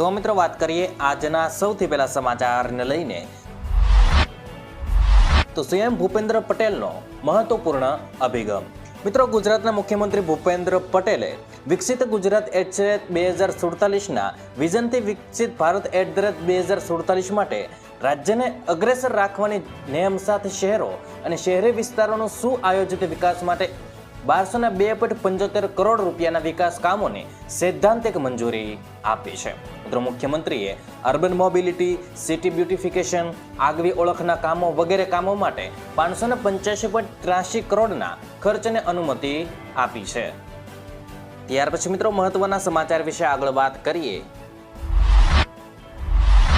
તો મિત્રો વાત કરીએ આજના સૌથી પહેલા સમાચારને લઈને. તો સીએમ ભૂપેન્દ્ર પટેલનો મહત્વપૂર્ણ અભિગમ. મિત્રો ગુજરાતના મુખ્યમંત્રી ભૂપેન્દ્ર પટેલે વિકસિત ગુજરાત એટ બે હજાર સુડતાલીસના વિઝનથી વિકસિત ભારત એટ ધ રેટ બે હજાર સુડતાલીસ માટે રાજ્યને અગ્રેસર રાખવાની નેમ સાથે શહેરો અને શહેરી વિસ્તારોનો સુઆયોજિત વિકાસ માટે બારસોના બે પોઈન્ટ પંચોતેર કરોડ રૂપિયાના વિકાસ કામોને સૈદ્ધાંતિક મંજૂરી આપી છે. મિત્રો મુખ્યમંત્રીએ અર્બન મોબિલિટી, સિટી બ્યુટિફિકેશન, આગવી ઓળખના કામો વગેરે કામો માટે પાંચસો ને પંચ્યાસી પોઈન્ટ ત્રાસી કરોડના ખર્ચને અનુમતિ આપી છે. ત્યાર પછી મિત્રો મહત્વના સમાચાર વિશે આગળ વાત કરીએ.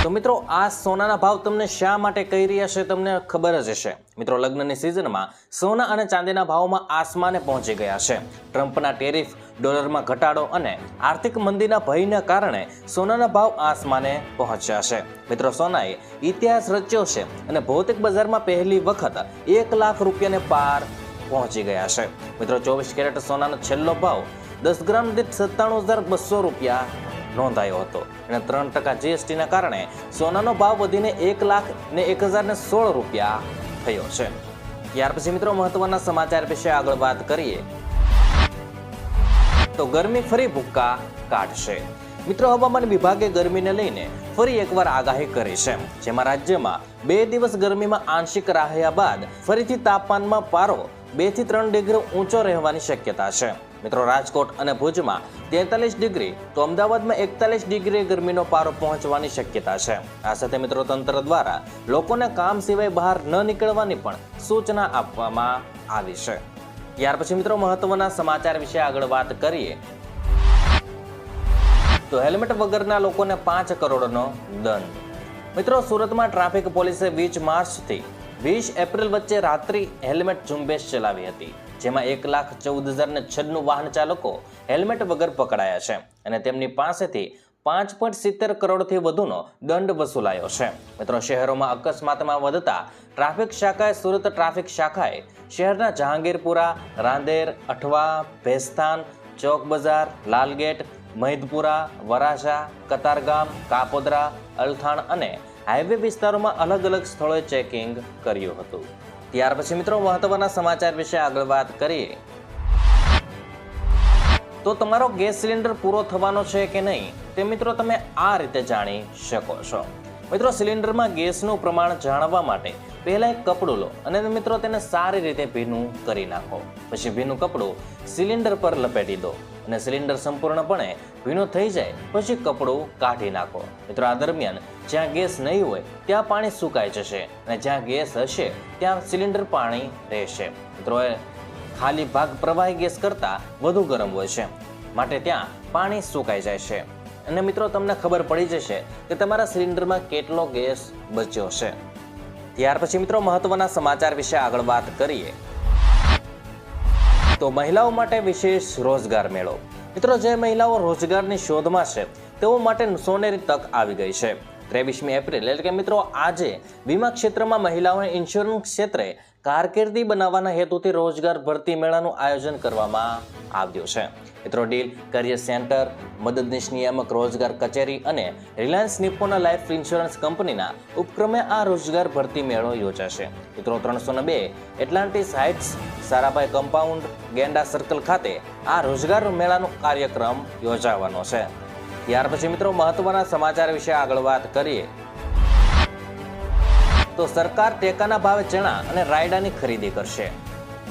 તો મિત્રો, આ સોનાના ભાવ તમને શા માટે કહી રહ્યા છે તમને ખબર જ હશે. મિત્રો, લગ્નની સિઝનમાં સોના અને ચાંદીના ભાવમાં આસમાને પહોંચી ગયા છે. ટ્રમ્પના ટેરિફ ડોલરમાં ઘટાડો અને આર્થિક મંદીના ભયના કારણે સોનાના ભાવ આસમાને પહોંચ્યા છે. મિત્રો, સોનાએ ઇતિહાસ રચ્યો છે અને ભૌતિક બજારમાં પહેલી વખત એક લાખ રૂપિયાને પાર પહોંચી ગયા છે. મિત્રો, ચોવીસ કેરેટ સોનાનો છેલ્લો ભાવ દસ ગ્રામ દીઠ સત્તાણું હજાર બસો રૂપિયા નોંધાયો હતો. અને ત્રણ ટકા જીએસટીના કારણે સોનાનો ભાવ વધીને એક લાખ ને એક હજાર સોળ રૂપિયા થયો છે. ત્યાર પછી મિત્રો મહત્વના સમાચાર વિશે આગળ વાત કરીએ. તો ગરમી ફરી ભૂક્કા કાઢશે. મિત્રો હવામાન વિભાગે ગરમીને લઈને ફરી એકવાર આગાહી કરી છે. જેમાં રાજ્યમાં બે દિવસ ગરમીમાં આંશિક રાહ્યા બાદ ફરીથી તાપમાનમાં પારો બેથી ત્રણ ડિગ્રી ઊંચો રહેવાની શક્યતા છે. મિત્રો, રાજકોટ અને ભુજમાં તેતાલીસ ડિગ્રી તો અમદાવાદમાં એકતાલીસ ડિગ્રી ગરમીનો પારો પહોંચવાની શક્યતા છે. આ સાથે મિત્રો, તંત્ર દ્વારા લોકોને કામ સિવાય બહાર ન નીકળવાની પણ સૂચના આપવામાં આવી છે. ત્યાર પછી મિત્રો, મહત્વના સમાચાર વિશે આગળ વાત કરીએ. તો હેલ્મેટ વગરના લોકોને પાંચ કરોડનો દંડ. મિત્રો, સુરતમાં ટ્રાફિક પોલીસે વીસ માર્ચથી વીસ એપ્રિલ વચ્ચે રાત્રિ હેલ્મેટ ઝુંબેશ ચલાવી હતી. જેમાં એક લાખ ચૌદ હજાર ને છન્નું વાહન ચાલકો હેલ્મેટ વગર પકડાયા છે અને તેમની પાસેથી પાંચ પોઈન્ટ સિત્તેર કરોડથી વધુનો દંડ વસૂલાયો છે. મિત્રો, શહેરોમાં અકસ્માતમાં વધતા ટ્રાફિક શાખાએ સુરત ટ્રાફિક શાખાએ શહેરના જહાંગીરપુરા, રાંદેર, અઠવા, ભેસ્તાન ચોક બજાર લાલગેટ મહિદપુરા વરાછા, કતારગામ, કાપોદરા, અલથાણ અને હાઈવે વિસ્તારોમાં અલગ અલગ સ્થળોએ ચેકિંગ કર્યું હતું. ત્યાર પછી મિત્રો મહત્વના સમાચાર વિશે આગળ વાત કરીએ. તો તમારો ગેસ સિલિન્ડર પૂરો થવાનો છે કે નહીં, તે મિત્રો તમે આ રીતે જાણી શકો છો. મિત્રો, સિલિન્ડરમાં ગેસનું પ્રમાણ જાણવા માટે પહેલા એક કપડું લો અને મિત્રો તેને સારી રીતે ભીનું કરી નાખો. પછી ભીનું કપડું સિલિન્ડર પર લપેટી દો. અને સિલિન્ડર સંપૂર્ણપણે ભીનો થઈ જાય, પછી કપડું કાઢી નાખો. મિત્રો, આ દરમિયાન જ્યાં ગેસ નહીં હોય, ત્યાં પાણી સુકાઈ જશે અને જ્યાં ગેસ હશે, ત્યાં સિલિન્ડર પાણી રહેશે. મિત્રો ખાલી ભાગ પ્રવાહી ગેસ કરતાં વધુ ગરમ હોય છે. માટે ત્યાં પાણી સુકાઈ જાય છે. અને મિત્રો, તમને ખબર પડી જશે કે તમારા સિલિન્ડરમાં કેટલો ગેસ બચ્યો છે. ત્યાર પછી મિત્રો, મહત્વના સમાચાર વિશે આગળ વાત કરીએ. તો મહિલાઓ માટે વિશેષ રોજગાર મેળો. મિત્રો, જે મહિલાઓ રોજગારની શોધમાં છે, તેઓ માટે સોનેરી તક આવી ગઈ છે. ત્રેવીસમી એપ્રિલ એટલે કે મિત્રો આજે વીમા ક્ષેત્રમાં મહિલાઓને ઇન્સ્યોરન્સ ક્ષેત્રે કારકિર્દી બનાવવાના હેતુથી રોજગાર ભરતી મેળાનું આયોજન કરવામાં આવ્યું છે. મિત્રો, ડીલ, કરિયર સેન્ટર, મદદનીશ નિયામક, રોજગાર કચેરી અને રિલાયન્સ નિપ્પોના લાઈફ ઇન્સ્યોરન્સ કંપનીના ઉપક્રમે આ રોજગાર ભરતી મેળો યોજાશે. મિત્રો, ત્રણસો બે Atlantis heights, Sarabhai compound, Genda circle ખાતે આ રોજગાર મેળાનો કાર્યક્રમ યોજાવાનો છે. ત્યાર પછી મિત્રો મહત્વના સમાચાર વિશે આગળ વાત કરીએ. તો સરકાર ટેકાના ભાવે ચણા અને રાયડાની ખરીદી કરશે.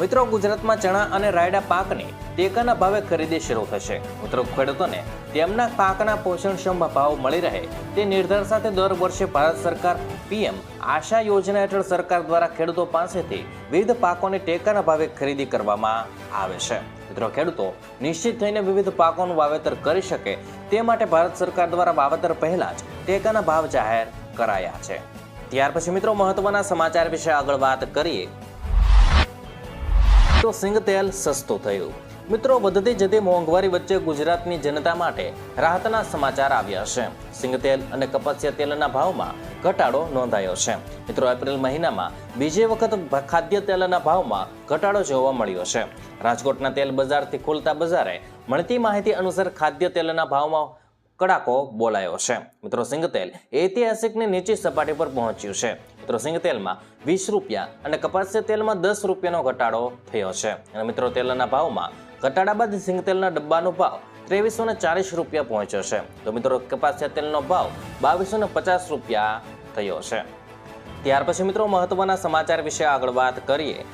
મિત્રો ગુજરાતમાં ચણા અને રાયડા પાકની ટેકાના ભાવે ખરીદી શરૂ થશે. મિત્રો ખેડૂતોને તેમના પાકના પોષણક્ષમ ભાવ મળી રહે તે નિર્ધાર સાથે દર વર્ષે ભારત સરકાર પીએમ આશા યોજના હેઠળ સરકાર દ્વારા ખેડૂતો પાસેથી વિવિધ પાકોની ટેકાના ભાવે ખરીદી કરવામાં આવે છે. મિત્રો ખેડૂતો નિશ્ચિત થઈને વિવિધ પાકોનું વાવેતર કરી શકે તે માટે ભારત સરકાર દ્વારા વાવેતર પહેલા જ ટેકાના ભાવ જાહેર કરાયા છે. ત્યાર પછી મિત્રો મહત્વના સમાચાર વિશે આગળ વાત કરીએ. તો સિંગ તેલ સસ્તું થયું. મિત્રો વધતી જતી મોંઘવારી વચ્ચે ગુજરાતની જનતા માટે રાહતના સમાચાર આવ્યા છે. સિંગ તેલ અને કપાસિયા તેલના ભાવમાં ઘટાડો નોંધાયો છે. મિત્રો એપ્રિલ મહિનામાં બીજી વખત ખાદ્ય તેલના ભાવમાં ઘટાડો જોવા મળ્યો છે. રાજકોટના તેલ બજારથી ખુલતા બજારે મળતી માહિતી અનુસાર ખાદ્ય તેલના ભાવમાં કડાકો બોલાયો છે. મિત્રો સિંગતેલ ઐતિહાસિકની નીચી સપાટી પર પહોંચ્યું છે. મિત્રો સિંગતેલમાં વીસ રૂપિયા અને કપાસિયા તેલમાં દસ રૂપિયાનો ઘટાડો થયો છે. અને મિત્રો, તેલના ભાવમાં ઘટાડા બાદ સિંગતેલના ડબ્બાનો ભાવ ત્રેવીસો ને ચાલીસ રૂપિયા પહોંચ્યો છે. તો મિત્રો કપાસિયા તેલનો ભાવ બાવીસો ને પચાસ રૂપિયા થયો છે. ત્યાર પછી મિત્રો, મહત્વના સમાચાર વિશે આગળ વાત કરીએ.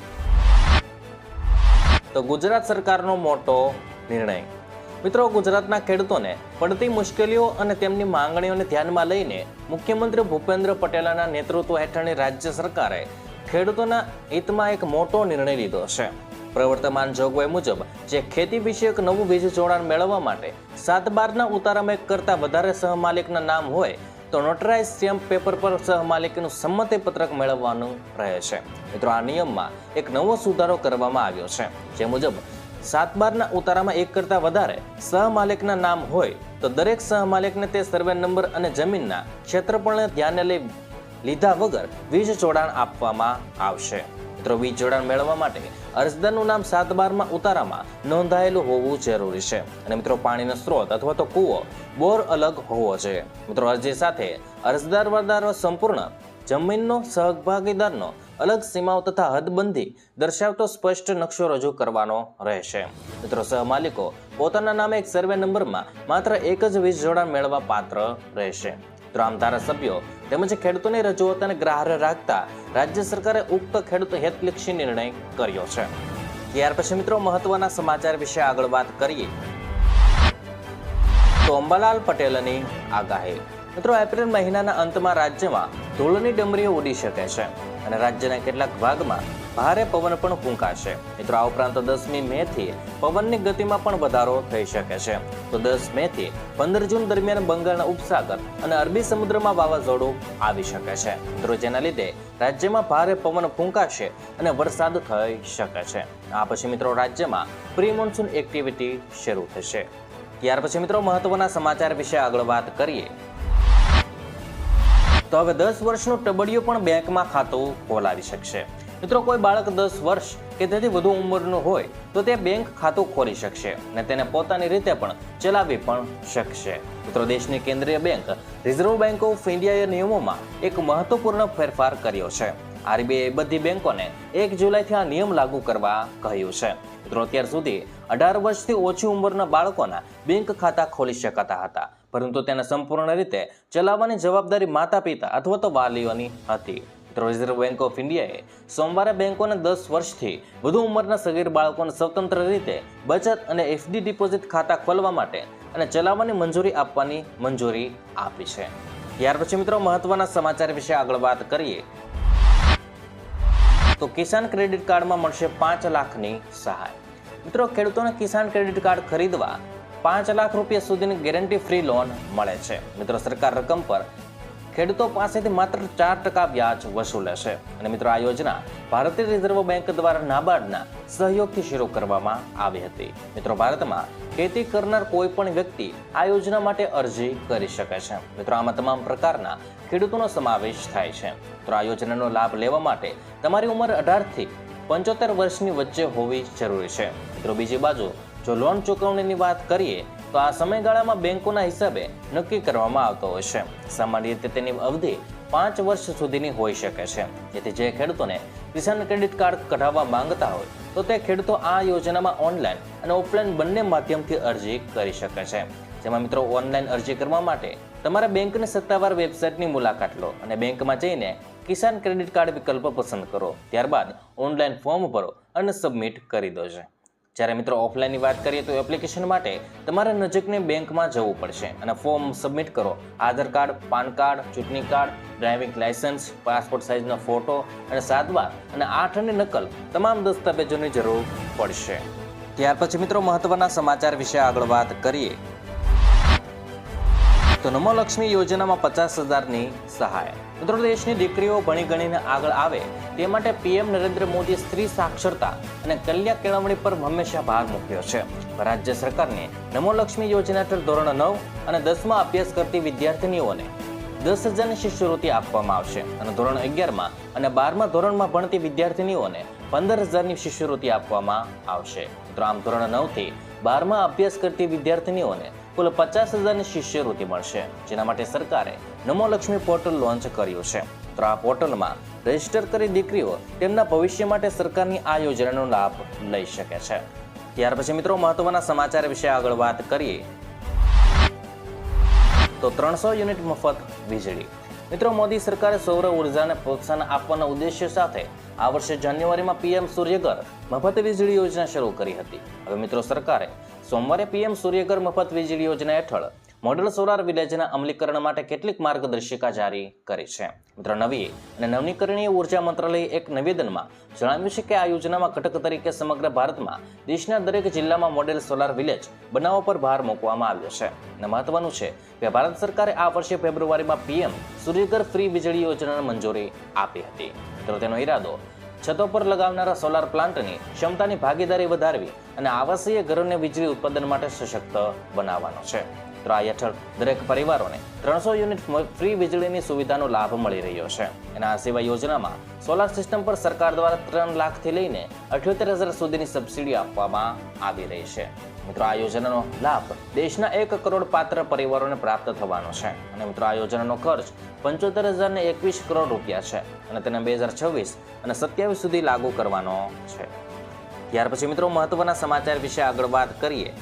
તો ગુજરાત સરકારનો મોટો નિર્ણય. મિત્રો, ગુજરાતના ખેડૂતોને પડતી મુશ્કેલીઓ અને તેમની માંગણીઓને ધ્યાનમાં લઈને મુખ્યમંત્રી ભૂપેન્દ્ર પટેલના નેતૃત્વ હેઠળની રાજ્ય સરકારે ખેડૂતોના હિતમાં એક મોટો નિર્ણય લીધો છે. પ્રવર્તમાન જોગવાઈ મુજબ, જે ખેતી વિષયક નવું વીજ જોડાણ મેળવવા માટે સાત બારના ઉતારામાં એક કરતાં વધારે સહમાલિકના નામ હોય તો નોટરાઇઝ સ્ટેમ્પ પેપર પર સહમાલિકીનું સંમતિ પત્રક મેળવવાનું રહે છે. મિત્રો, આ નિયમમાં એક નવો સુધારો કરવામાં આવ્યો છે. જે મુજબ, સાત બારના ઉતારામાં એક કરતાં વધારે સહમાલિકના નામ હોય તો દરેક સહમાલિકને તે સર્વે નંબર અને જમીનના ક્ષેત્રફળને ધ્યાને લઈ લીધા વગર વીજ જોડાણ આપવામાં આવશે. વીજ જોડાણ મેળવવા માટે અરજદારનું નામ સાત બારમાં ઉતારામાં નોંધાયેલું હોવું જરૂરી છે. અને મિત્રો, પાણીનો સ્ત્રોત અથવા તો કૂવો બોર અલગ હોવો જોઈએ. મિત્રો, અરજી સાથે અરજદાર વરદારો સંપૂર્ણ, જમીનનો સહભાગીદારનો અલગ સીમાઓ તથા હદબંધી દર્શાવતો સ્પષ્ટ નકશો રજૂ કરવાનો રહેશે. મિત્રો, સહમાલિકો પોતાના નામે એક સર્વે નંબરમાં માત્ર એક જ વીજ જોડાણ મેળવવા પાત્ર રહેશે. મિત્રો આમ ધારાસભ્યો તેમજ ખેડૂતોની રજૂઆતોને ગ્રાહ્ય રાખતા રાજ્ય સરકારે ઉક્ત ખેડૂત હિતલક્ષી નિર્ણય કર્યો છે. ત્યાર પછી મિત્રો મહત્વના સમાચાર વિશે આગળ વાત કરીએ. તો અંબાલાલ પટેલની આગાહી. મિત્રો એપ્રિલ મહિનાના અંતમાં રાજ્યમાં ધૂળની ડમરીઓ ઉડી શકે છે અને રાજ્યના કેટલાક ભાગમાં ભારે પવન પણ ફૂંકાશે. મિત્રો, આ ઉપરાંત દસમી મે થી પવનની ગતિમાં પણ વધારો થઈ શકે છે. તો દસ મે થી પંદર જૂન દરમિયાન બંગાળના ઉપસાગર અને અરબી સમુદ્રમાં વાવાઝોડું આવી શકે છે. મિત્રો, જેના લીધે રાજ્યમાં ભારે પવન ફૂંકાશે અને વરસાદ થઈ શકે છે. આ પછી મિત્રો, રાજ્યમાં પ્રી મોન્સૂન એક્ટિવિટી શરૂ થશે. ત્યાર પછી મિત્રો, મહત્વના સમાચાર વિશે આગળ વાત કરીએ. તો હવે દસ વર્ષનું ટબડિયું પણ બેંકમાં ખાતું ખોલાવી શકશે. મિત્રો, કોઈ બાળક દસ વર્ષ કે તેથી વધુ ઉંમરનું હોય તો તે બેંક ખાતું ખોલી શકશે અને તેને પોતાની રીતે પણ ચલાવી પણ શકશે. મિત્રો, દેશની કેન્દ્રીય બેંક રિઝર્વ બેંક ઓફ ઇન્ડિયાએ નિયમોમાં એક મહત્વપૂર્ણ ફેરફાર કર્યો છે. આરબીઆઈ બધી બેંકોને એક જુલાઈથી આ નિયમ લાગુ કરવા કહ્યું છે. મિત્રો, અત્યાર સુધી અઢાર વર્ષથી ઓછી ઉંમરના બાળકોના બેંક ખાતા ખોલી શકાતા હતા, પરંતુ તેને સંપૂર્ણ રીતે ચલાવવાની જવાબદારી માતા પિતા અથવા તો વાલીઓની હતી. રિઝર્વ બેંક ઓફ ઇન્ડિયાએ સોમવારે બેંકોને દસ વર્ષથી વધુ ઉંમરના સગીર બાળકોને સ્વતંત્ર રીતે બચત અને એફડી ડિપોઝિટ ખાતા ખોલવા માટે અને ચલાવવાની મંજૂરી આપવાની મંજૂરી આપી છે. ત્યાર પછી મિત્રો મહત્વના સમાચાર વિશે આગળ વાત કરીએ. તો કિસાન ક્રેડિટ કાર્ડમાં મળશે પાંચ લાખની સહાય. મિત્રો ખેડૂતોને કિસાન ક્રેડિટ કાર્ડ ખરીદવા પાંચ લાખ રૂપિયા સુધીની ગેરંટી ફ્રી લોન મળે છે. મિત્રો સરકાર રકમ પર ખેડૂતો પાસેથી માત્ર ચાર ટકા વ્યાજ વસૂલે છે. અને મિત્રો, આ યોજના ભારતીય રિઝર્વ બેંક દ્વારા નાબાર્ડના સહયોગથી શરૂ કરવામાં આવી હતી. મિત્રો, ભારતમાં ખેતી કરનાર કોઈ પણ વ્યક્તિ આ યોજના માટે અરજી કરી શકે છે. મિત્રો, આમાં તમામ પ્રકારના ખેડૂતોનો સમાવેશ થાય છે. મિત્રો, આ યોજનાનો લાભ લેવા માટે તમારી ઉંમર અઢારથી પંચોતેર વર્ષની વચ્ચે હોવી જરૂરી છે. મિત્રો, બીજી બાજુ, જો લોન ચૂકવણીની વાત કરીએ તો આ સમયગાળામાં બેંકોના હિસાબે નક્કી કરવામાં આવતો હોય છે. સામાન્ય રીતે તેની અવધિ પાંચ વર્ષ સુધીની હોઈ શકે છે. જેથી જે ખેડૂતોને કિસાન ક્રેડિટ કાર્ડ કઢાવવા માંગતા હોય, તો તે ખેડૂતો આ યોજનામાં ઓનલાઈન અને ઓફલાઈન બંને માધ્યમથી અરજી કરી શકે છે. જેમાં મિત્રો ઓનલાઈન અરજી કરવા માટે તમારા બેંકની સત્તાવાર વેબસાઇટની મુલાકાત લો અને બેંકમાં જઈને કિસાન ક્રેડિટ કાર્ડ વિકલ્પ પસંદ કરો. ત્યારબાદ ઓનલાઈન ફોર્મ ભરો અને સબમિટ કરી દો છે. જ્યારે મિત્રો ઓફલાઈનની વાત કરીએ તો એપ્લિકેશન માટે તમારે નજીકની બેંકમાં જવું પડશે અને ફોર્મ સબમિટ કરો. આધાર કાર્ડ, પાન કાર્ડ, ચૂંટણી કાર્ડ ડ્રાઇવિંગ લાયસન્સ પાસપોર્ટ સાઇઝનો ફોટો અને સાત અને આઠની નકલ તમામ દસ્તાવેજોની જરૂર પડશે. ત્યાર પછી મિત્રો મહત્વના સમાચાર વિશે આગળ વાત કરીએ. તો નમો લક્ષ્મી યોજનામાં પચાસ હજારની સહાય. મિત્રો દેશની દીકરીઓ ભણી ગણીને આગળ આવે તે માટે પીએમ નરેન્દ્ર મોદીએ સ્ત્રી સાક્ષરતા અને કલ્યાણ કેળવણી પર હંમેશા ભાર મૂક્યો છે. રાજ્ય સરકારની નમો લક્ષ્મી યોજના હેઠળ ધોરણ નવ અને દસમાં અભ્યાસ કરતી વિદ્યાર્થીનીઓને દસ હજારની શિષ્યવૃત્તિ આપવામાં આવશે અને ધોરણ અગિયારમાં અને બારમા ધોરણમાં ભણતી વિદ્યાર્થીનીઓને પંદર હજારની શિષ્યવૃત્તિ આપવામાં આવશે. મિત્રો, આમ ધોરણ નવથી બારમાં અભ્યાસ કરતી વિદ્યાર્થીનીઓને કુલ પચાસ હજારની શિષ્યવૃત્તિ મળશે. જેના માટે સરકારે નમો લક્ષ્મી પોર્ટલ લોન્ચ કર્યું છે. તો આ પોર્ટલમાં રજિસ્ટર કરી દીકરીઓ તેમના ભવિષ્ય માટે સરકારની આ યોજનાનો લાભ લઈ શકે છે. ત્યાર પછી મિત્રો, મહત્વના સમાચાર વિશે આગળ વાત કરીએ. તો ત્રણસો યુનિટ મફત વીજળી. મિત્રો, મોદી સરકારે સૌર ઉર્જાને પ્રોત્સાહન આપવાના ઉદ્દેશ્ય સાથે આ વર્ષે જાન્યુઆરીમાં પીએમ સૂર્યઘર મફત વીજળી યોજના શરૂ કરી હતી. હવે મિત્રો, સરકારે સોમવારે પીએમ સૂર્યઘર મફત વીજળી યોજના હેઠળ મોડલ સોલાર વિલેજના અમલીકરણ માટે કેટલીક માર્ગદર્શિકા જારી કરી છે. મિત્ર, નવી અને નવીનીકરણીય ઊર્જા મંત્રાલયે એક નિવેદનમાં જણાવ્યું છે કે આ યોજનામાં ઘટક તરીકે સમગ્ર ભારતમાં દેશના દરેક જિલ્લામાં મોડેલ સોલાર વિલેજ બનાવવા પર ભાર મૂકવામાં આવ્યો છે. અને મહત્વનું છે કે ભારત સરકારે આ વર્ષે ફેબ્રુઆરીમાં પીએમ સૂર્યઘર ફ્રી વીજળી યોજનાને મંજૂરી આપી હતી. મિત્રો તેનો ઈરાદો છતો પર લગાવનારા સોલાર પ્લાન્ટની ક્ષમતાની ભાગીદારી વધારવી અને આવાસીય ઘરોને વીજળી ઉત્પાદન માટે સશક્ત બનાવવાનો છે. તો હેઠળ દરેક પરિવારોને ત્રણસો યુનિટ ફ્રી વીજળીની સુવિધાનો લાભ મળી રહ્યો છે. અને આ સેવા યોજનામાં સોલાર સિસ્ટમ પર સરકાર દ્વારા ત્રણ લાખથી લઈને અઠ્યોતેર હજાર સુધીની સબસિડી આપવામાં આવી રહી છે. મિત્રો, આ યોજનાનો લાભ દેશના એક કરોડ પાત્ર પરિવારોને પ્રાપ્ત થવાનો છે. અને મિત્રો, આ યોજનાનો ખર્ચ પંચોતેર હજાર ને એકવીસ કરોડ રૂપિયા છે. અને તેને બે હજાર છવ્વીસ અને સત્યાવીસ સુધી લાગુ કરવાનો છે. ત્યાર પછી મિત્રો, મહત્વના સમાચાર વિશે આગળ વાત કરીએ.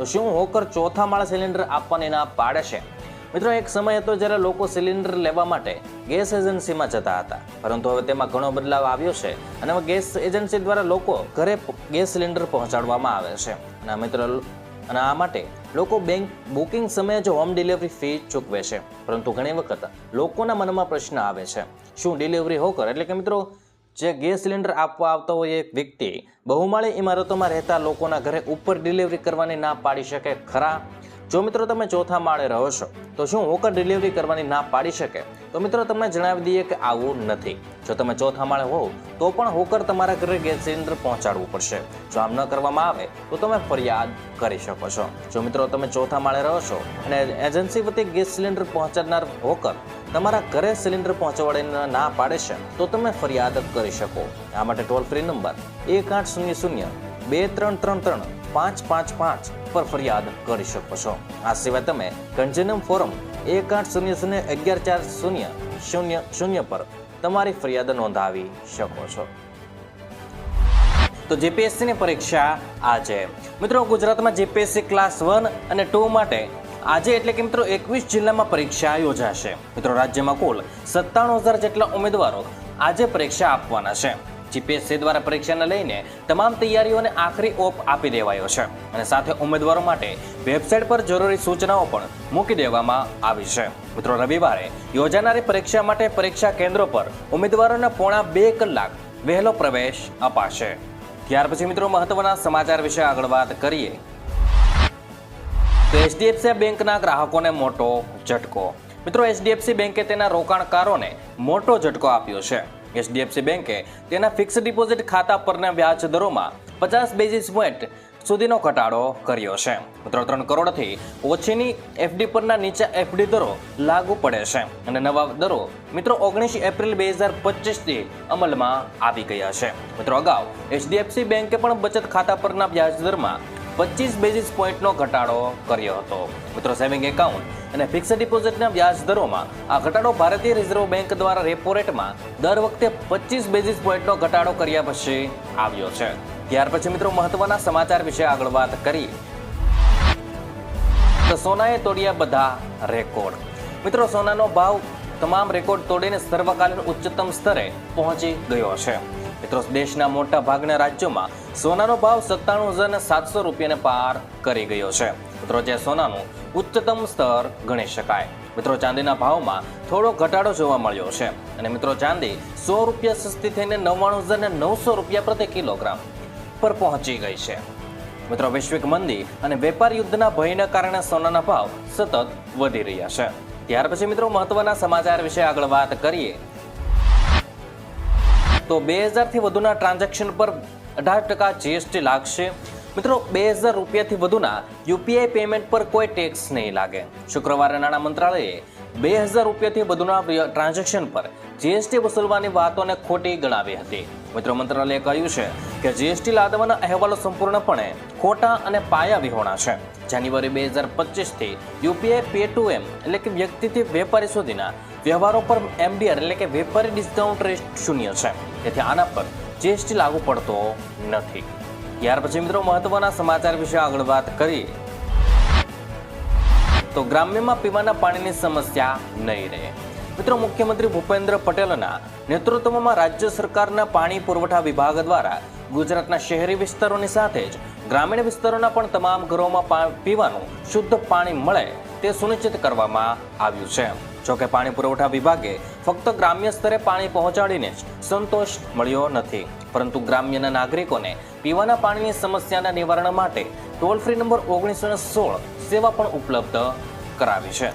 તો શું હોકર ચોથા માળે સિલિન્ડર આપવાની ના પાડે છે? મિત્રો, એક સમય હતો જ્યારે લોકો સિલિન્ડર લેવા માટે ગેસ એજન્સીમાં જતા હતા. પરંતુ હવે તેમાં ઘણો બદલાવ આવ્યો છે અને હવે ગેસ એજન્સી દ્વારા લોકો ઘરે ગેસ સિલિન્ડર પહોંચાડવામાં આવે છે. અને મિત્રો અને આ માટે લોકો બેંક બુકિંગ સમયે જ હોમ ડિલિવરી ફી ચૂકવે છે. પરંતુ ઘણી વખત લોકોના મનમાં પ્રશ્ન આવે છે. શું ડિલિવરી હોકર એટલે કે મિત્રો જે ગેસ સિલિન્ડર આપવા આવતો હોય એક વ્યક્તિ, બહુમાળી ઇમારતોમાં રહેતા લોકોના ઘરે ઉપર ડિલિવરી કરવાની ના પાડી શકે, ખરા? જો મિત્રો તમે ચોથા માળે રહો છો, તો શું હોકર ડિલિવરી કરવાની ના પાડી શકે? તો મિત્રો તમને જણાવી દઈએ કે આવું નથી. જો તમે ચોથા માળે હોવ, તો પણ હોકર તમારા ઘરે ગેસ સિલિન્ડર પહોંચાડવું પડશે. જો આમ ન કરવામાં આવે, તો તમે ફરિયાદ કરી શકો છો. જો મિત્રો તમે ચોથા માળે રહો છો અને એજન્સી વતી ગેસ સિલિન્ડર પહોંચાડનાર હોકર તમારા ઘરે સિલિન્ડર પહોંચાડીને ના પાડે છે, તો તમે ફરિયાદ કરી શકો. આ માટે ટોલ ફ્રી નંબર એક આઠ શૂન્ય શૂન્ય બે ત્રણ ત્રણ ત્રણ પાંચ પાંચ પાંચ પર ફરિયાદ કરી શકો છો. આ સિવાય તમે કન્ઝ્યુનમ ફોરમ એક આઠ શૂન્ય શૂન્ય અગિયાર ચાર શૂન્ય શૂન્ય શૂન્ય પર તમારી ફરિયાદ નોંધાવી શકો છો. તો જીપીએસસીની પરીક્ષા આજે. મિત્રો, ગુજરાતમાં જીપીએસસી ક્લાસ વન અને ટુ માટે આજે એટલે કે મિત્રો એકવીસ જિલ્લામાં પરીક્ષા યોજાશે. મિત્રો રાજ્યમાં કુલ સત્તાણું હજાર જેટલા ઉમેદવારો આજે પરીક્ષા આપવાના છે. જીપીએસસી દ્વારા પરીક્ષાને લઈને તમામ તૈયારીઓને આખરી ઓપ આપી દેવાયો છે અને સાથે ઉમેદવારો માટે વેબસાઇટ પર જરૂરી સૂચનાઓ પણ મૂકી દેવામાં આવી છે. મિત્રો રવિવારે યોજાનારી પરીક્ષા માટે પરીક્ષા કેન્દ્રો પર ઉમેદવારોને પોણા બે કલાક વહેલો પ્રવેશ અપાશે. ત્યાર પછી મિત્રો મહત્વના સમાચાર વિશે આગળ વાત કરીએ. તો એચડીએફસી બેંકના ગ્રાહકોને મોટો ઝટકો. મિત્રો, એચડીએફસી બેંકે તેના રોકાણકારોને મોટો ઝટકો આપ્યો છે. એચડીએફસી બેંકે તેના ફિક્સ ડિપોઝિટ ખાતા પરના વ્યાજ દરોમાં પચાસ બેઝિસ પોઈન્ટ સુધીનો ઘટાડો કર્યો છે. મિત્રો, ત્રણ કરોડથી ઓછીની એફડી પરના નીચા એફડી દરો લાગુ પડે છે અને નવા દરો, મિત્રો, ઓગણીસ એપ્રિલ બે હજાર પચીસથી અમલમાં આવી ગયા છે. મિત્રો, અગાઉ એચડીએફસી બેંકે પણ બચત ખાતા પરના વ્યાજ દરમાં પચીસ બેઝિસ પોઈન્ટનો ઘટાડો કર્યો હતો. મિત્રો સેવિંગ એકાઉન્ટ અને ફિક્સ ડિપોઝિટના વ્યાજ દરોમાં આ ઘટાડો ભારતીય રિઝર્વ બેંક દ્વારા રેપો રેટમાં દર વખતે પચીસ બેઝિસ પોઈન્ટનો ઘટાડો કર્યા પછી આવ્યો છે. ત્યાર પછી મિત્રો, મહત્વના સમાચાર વિશે આગળ વાત કરીએ તો સોનાએ તોડ્યા બધા રેકોર્ડ મિત્રો, સોનાનો ભાવ તમામ રેકોર્ડ તોડીને સર્વકાલીન ઉચ્ચતમ સ્તરે પહોંચી ગયો છે. મિત્રો, દેશના મોટા ભાગના રાજ્યોમાં સોનાનો ભાવ સત્તાણું હજાર સાતસો રૂપિયાને પાર કરી ગયો છે. મિત્રો, જે સોનાનું ઉચ્ચતમ સ્તર ગણી શકાય. મિત્રો, ચાંદીના ભાવમાં થોડો ઘટાડો જોવા મળ્યો છે. અને મિત્રો, ચાંદી સો રૂપિયા સસ્તી થઈને નવ્વાણું હજાર નવસો રૂપિયા પ્રતિ કિલોગ્રામ પર પહોંચી ગઈ છે. મિત્રો, વૈશ્વિક મંદી અને વેપાર યુદ્ધના ભયના કારણે સોનાના ભાવ સતત વધી રહ્યા છે. ત્યાર પછી મિત્રો, મહત્વના સમાચાર વિશે આગળ વાત કરીએ. તો બે હજારથી વધુના ટ્રાન્ઝેક્શન પર અઢાર ટકા જીએસટી લાગશે. મિત્રો બે હજાર રૂપિયાથી વધુના યુપીઆઈ પેમેન્ટ પર કોઈ ટેક્સ નહીં લાગે. શુક્રવારે નાણાં મંત્રાલયે બે હજાર રૂપિયાથી વધુના ટ્રાન્ઝેક્શન પર જીએસટી વસૂલવાની વાતોને ખોટી ગણાવી હતી. મિત્રો, મંત્રાલયે કહ્યું છે કે જીએસટી લાદવાના અહેવાલો સંપૂર્ણપણે ખોટા અને પાયા વિહોણા છે. જાન્યુઆરી બે હજાર પચીસથી યુપીઆઈ પે ટુ એમ એટલે કે વ્યક્તિથી વેપારી સુધીના વ્યવહારો પર એમડીઆર એટલે કે વેપારી ડિસ્કાઉન્ટ રેટ શૂન્ય છે. તેથી આના પર જીએસટી લાગુ પડતો નથી. ત્યાર પછી મિત્રો મહત્વના સમાચાર વિશે આગળ વાત કરીએ. તો ગ્રામ્યમાં પીવાના પાણીની સમસ્યા નહીં રહે. મિત્રો મુખ્યમંત્રી ભૂપેન્દ્ર પટેલના નેતૃત્વમાં રાજ્ય સરકારના પાણી પુરવઠા વિભાગ દ્વારા ગુજરાતના શહેરી વિસ્તારોની સાથે જ ગ્રામીણ વિસ્તારોના પણ તમામ ઘરોમાં પીવાનું શુદ્ધ પાણી મળે તે સુનિશ્ચિત કરવામાં આવ્યું છે. જોકે પાણી પુરવઠા વિભાગે ફક્ત ગ્રામ્ય સ્તરે પાણી પહોંચાડીને સંતોષ મળ્યો નથી. પરંતુ ગ્રામ્યના નાગરિકોને પીવાના પાણીની સમસ્યાના નિવારણ માટે ટોલ ફ્રી નંબર ઓગણીસો સોળ સેવા પણ ઉપલબ્ધ કરાવી છે.